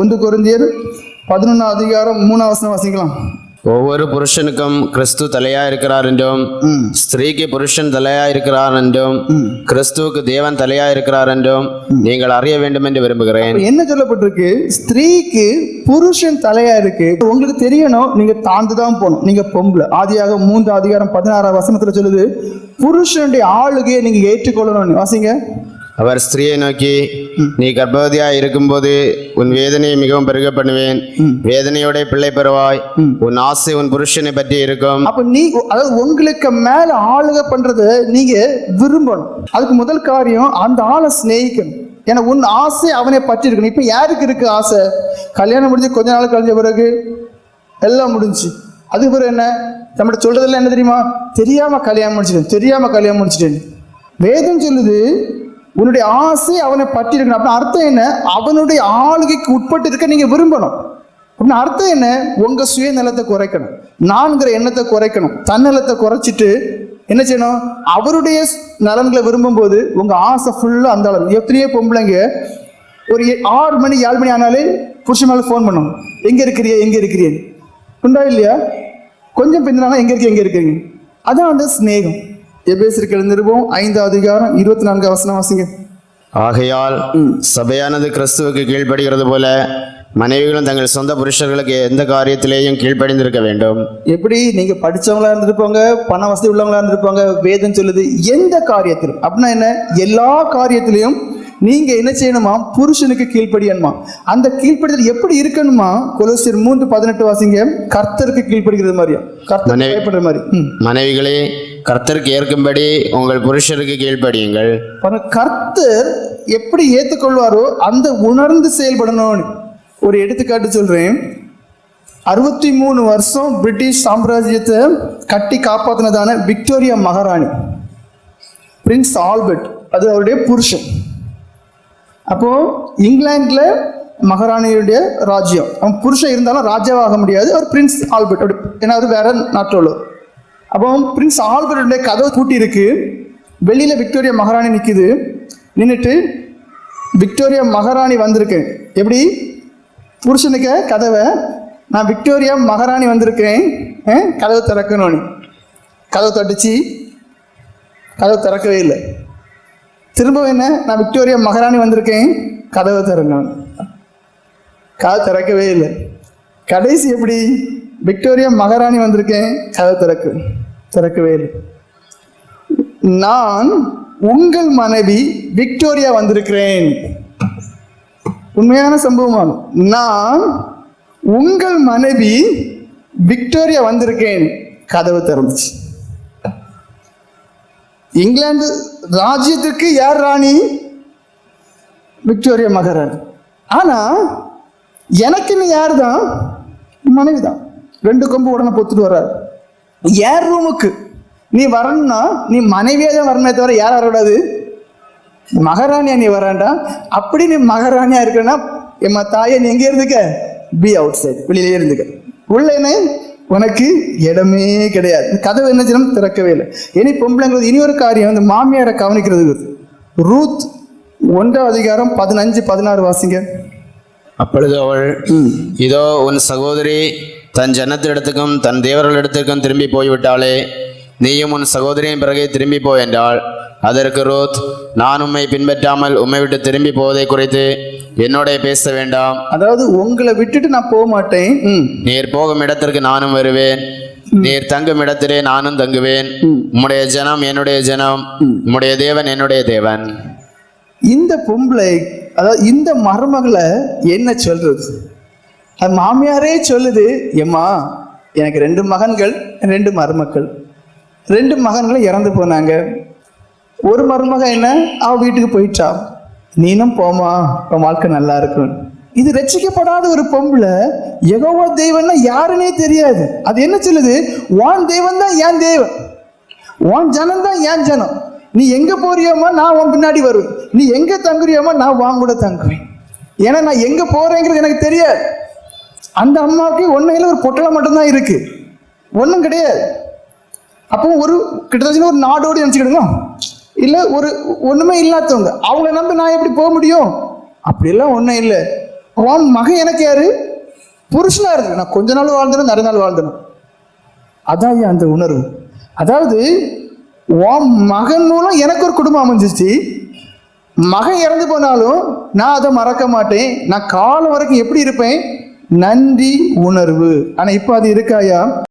ஒன்று குருந்தியர் பதினொன்றாம் அதிகாரம் மூணாம் வசனம் வாசிக்கலாம். ஒவ்வொரு புருஷனுக்கும் கிறிஸ்து தலையா இருக்கிறார் என்றும் ஸ்திரீக்கு புருஷன் தலையா இருக்கிறார் என்றும் கிறிஸ்துவுக்கு தேவன் தலையா இருக்கிறார் என்றும் நீங்கள் அறிய வேண்டும் என்று விரும்புகிறேன். என்ன சொல்லப்பட்டிருக்கு? ஸ்திரீக்கு புருஷன் தலையா இருக்கு. உங்களுக்கு தெரியணும் நீங்க தாழ்ந்து தான் போகணும். நீங்க பொம்பளை. ஆதியாக மூன்று அதிகாரம் பதினாறாம் வசனத்துல சொல்லுது புருஷனுடைய ஆளுகையை நீங்க ஏற்றுக்கொள்ளணும் வாசிங்க. அவர் ஸ்திரீயை நோக்கி நீ கர்ப்பவதியா இருக்கும்போது உன் வேதனையை மிகவும் பெருக பண்ணுவேன் வேதனையோட பிள்ளை பெறுவாய். உன் ஆசை உன் புருஷனை பற்றி இருக்கும். அப்ப நீ அதாவது உங்களுக்கு மேல ஆளுகை பண்றத நீங்க விரும்பணும். அதுக்கு முதல் காரியம் அந்த ஆளை சிநேகிக்கணும். ஏன்னா உன் ஆசை அவனை பற்றி இருக்கணும். இப்ப யாருக்கு இருக்கு ஆசை? கல்யாணம் முடிஞ்சு கொஞ்ச நாள் கழிஞ்ச பிறகு எல்லாம் முடிஞ்சு. அதுக்கு பிறகு என்ன? நம்மகிட்ட சொல்றதெல்லாம் என்ன தெரியுமா? தெரியாம கல்யாணம் முடிச்சிட்டேன் தெரியாம கல்யாணம் முடிச்சிட்டேன் வேதம் சொல்லுது உன்னுடைய ஆசை அவனை பற்றி இருக்கணும் அப்படின்னு அர்த்தம் என்ன? அவனுடைய ஆளுகைக்கு உட்பட்டு இருக்க நீங்க விரும்பணும். அப்படின்னு அர்த்தம் என்ன? உங்க சுயநலத்தை குறைக்கணும். நான்கிற எண்ணத்தை குறைக்கணும். தன்னலத்தை குறைச்சிட்டு என்ன செய்யணும்? அவருடைய நலன்களை விரும்பும் போது உங்க ஆசை ஃபுல்லாக அந்த அளவு. எத்தனையோ பொம்பளைங்க ஒரு ஏ- ஆறு மணி ஏழு மணி ஆனாலே புருஷன் மேலே ஃபோன் பண்ணும். எங்க இருக்கிறிய? எங்க இருக்கிறீன் உண்டா இல்லையா? கொஞ்சம் பின்னாலும் எங்க இருக்கீங்க? எங்க இருக்கீங்க? அதான் அந்த சிநேகம். எபேசிருக்கிற நிருபம் ஐந்தாவது அதிகாரம் இருபத்தி நான்கு வசனம் வாசிங்க. ஆகையால் சபையானது கிறிஸ்துவுக்கு கீழ்ப்படுகிறது போல மனைவிகளும் தங்கள் சொந்த புருஷர்களுக்கு எந்த காரியத்திலேயும் கீழ்ப்படிந்திருக்க வேண்டும். எப்படி? நீங்க படிச்சவங்களா இருந்திருப்பாங்க பண வசதி உள்ளவங்களா இருந்திருப்பாங்க வேதம் சொல்லுது எந்த காரியத்திலும். அப்படின்னா என்ன? எல்லா காரியத்திலையும் நீங்க என்ன செய்யணுமா? புருஷனுக்கு கீழ்ப்படியணுமா? அந்த கீழ்ப்படிதல் எப்படி இருக்கணுமா? கொலோசியர் மூன்று பதினெட்டு வாசிங்க. கர்த்தருக்கு கீழ்ப்படுகிறது மாதிரியா? கர்த்தர் மாதிரி. மனைவிகளே கர்த்தருக்கு ஏற்கும்படி உங்கள் புருஷருக்கு கீழ்ப்படியுங்கள். கர்த்தர் எப்படி ஏற்றுக்கொள்வாரோ அந்த உணர்ந்து செயல்படணும்னு ஒரு எடுத்துக்காட்டு சொல்றேன். அறுபத்தி மூணு வருஷம் பிரிட்டிஷ் சாம்ராஜ்யத்தை கட்டி காப்பாத்தினதான விக்டோரியா மகாராணி பிரின்ஸ் ஆல்பர்ட் அது அவருடைய புருஷன். அப்போ இங்கிலாந்துல மகாராணியுடைய ராஜ்யம். அவன் புருஷன் இருந்தாலும் ராஜாவாக முடியாது அவர் பிரின்ஸ் ஆல்பர்ட். அப்படி ஏன்னா அவர் வேற நாட்டோளர் அப்போ பிரின்ஸ் ஆல்பர்ட்டுடைய கதவு பூட்டி இருக்கு வெளியில விக்டோரியா மகாராணி நிற்குது நின்றுட்டு விக்டோரியா மகாராணி வந்திருக்கேன். எப்படி? புருஷனுக்க கதவை நான் விக்டோரியா மகாராணி வந்திருக்கேன் கதவை திறக்கணும்னு கதவை தட்டுச்சு. கதவை திறக்கவே இல்லை. திரும்ப என்ன? நான் விக்டோரியா மகாராணி வந்திருக்கேன். கதவை திறக்கணும். கதவை திறக்கவே இல்லை. கடைசி எப்படி? விக்டோரியா மகாராணி வந்திருக்கேன். கதை திறக்கு திறக்கவே இல்லை. நான் உங்கள் மனைவி விக்டோரியா வந்திருக்கிறேன். உண்மையான சம்பவம் நான் உங்கள் மனைவி விக்டோரியா வந்திருக்கேன். கதவு திறந்துச்சு. இங்கிலாந்து ராஜ்யத்திற்கு யார் ராணி? விக்டோரியா மகாராணி. ஆனா எனக்குன்னு யார் தான் மனைவி தான் ரெண்டு கொம்பு உடனே பொத்துட்டு வர்றாரு. யார் ரூமுக்கு நீ வரணும்னா நீ மனைவியாக தான் வரணுமே தவிர யார் வரக்கூடாது மகாராணியா நீ வராண்டா அப்படி நீ மகாராணியா இருக்கனா எம்மா தாயே நீ எங்க இருந்துக்க? பி அவுட் சைடு வெளியிலே இருந்துக்க. உள்ள என்ன? உனக்கு இடமே கிடையாது. கதவு என்ன செய்யணும் திறக்கவே இல்லை. இனி பொம்பளைங்கிறது இனி ஒரு காரியம். இந்த மாமியாரை கவனிக்கிறது ரூத் ஒன்றாம் அதிகாரம் பதினஞ்சு பதினாறு வாசிங்க. அப்பொழுது அவள் இதோ உன் சகோதரி தன் ஜனத்திடத்துக்கும் தன் தேவர்களிடத்திற்கும் திரும்பி போய்விட்டாளே. நீயும் உன் சகோதரியின் பிறகே திரும்பி போ என்றாள். அதற்கு ரோத் நான் உம்மை பின்பற்றாமல் உம்மை விட்டு திரும்பி போவதை குறித்து என்னோட பேச வேண்டாம். அதாவது உங்களை விட்டுட்டு நான் போக மாட்டேன். நீர் போகும் இடத்திற்கு நானும் வருவேன். நீர் தங்கும் இடத்திலே நானும் தங்குவேன். உம்முடைய ஜனம் என்னுடைய ஜனம். உம்முடைய தேவன் என்னுடைய தேவன். இந்த பொம்பளை அதாவது இந்த மருமகளை என்ன சொல்றது? அது மாமியாரே சொல்லுது எம்மா எனக்கு ரெண்டு மகன்கள் ரெண்டு மருமக்கள். ரெண்டு மகன்களும் இறந்து போனாங்க. ஒரு மருமகன் என்ன? அவ வீட்டுக்கு போயிட்டா. நீனும் போமா உன் வாழ்க்கை நல்லா இருக்கும். இது ரட்சிக்கப்படாத ஒரு பொம்பளை எகோவா தெய்வம்னா யாருன்னே தெரியாது. அது என்ன சொல்லுது? வான் தெய்வம் தான் ஏன் தெய்வம் உன் ஜனம் தான் என் ஜனம். நீ எங்க போறியோமா நான் உன் பின்னாடி வருவேன். நீ எங்க தங்குறியோமா நான் வாங்க கூட தங்குவேன். ஏன்னா நான் எங்க போறேங்கிறது எனக்கு தெரியாது. அந்த அம்மாவுக்கு ஒன்றையில் ஒரு பொட்டலை மட்டும்தான் இருக்கு. ஒன்றும் கிடையாது. அப்போ ஒரு கிட்டத்தட்ட ஒரு நாடோடு நினச்சிக்கிடுங்க. இல்லை ஒரு ஒன்றுமே இல்லாதவங்க. அவங்கள நம்பி நான் எப்படி போக முடியும்? அப்படியெல்லாம் ஒன்றும் இல்லை. உன் மகன் எனக்கு யாரு? புருஷனாக இருக்கு. நான் கொஞ்ச நாள் வாழ்ந்தனும் நிறைய நாள் வாழ்ந்தனும். அதான் அந்த உணர்வு. அதாவது உன் மகன் மூலம் எனக்கு ஒரு குடும்பம் அமைஞ்சிச்சு மகன் இறந்து போனாலும் நான் அதை மறக்க மாட்டேன். நான் காலம் வரைக்கும் எப்படி இருப்பேன்? நன்றி உணர்வு. ஆனா இப்போ அது இருக்காயா?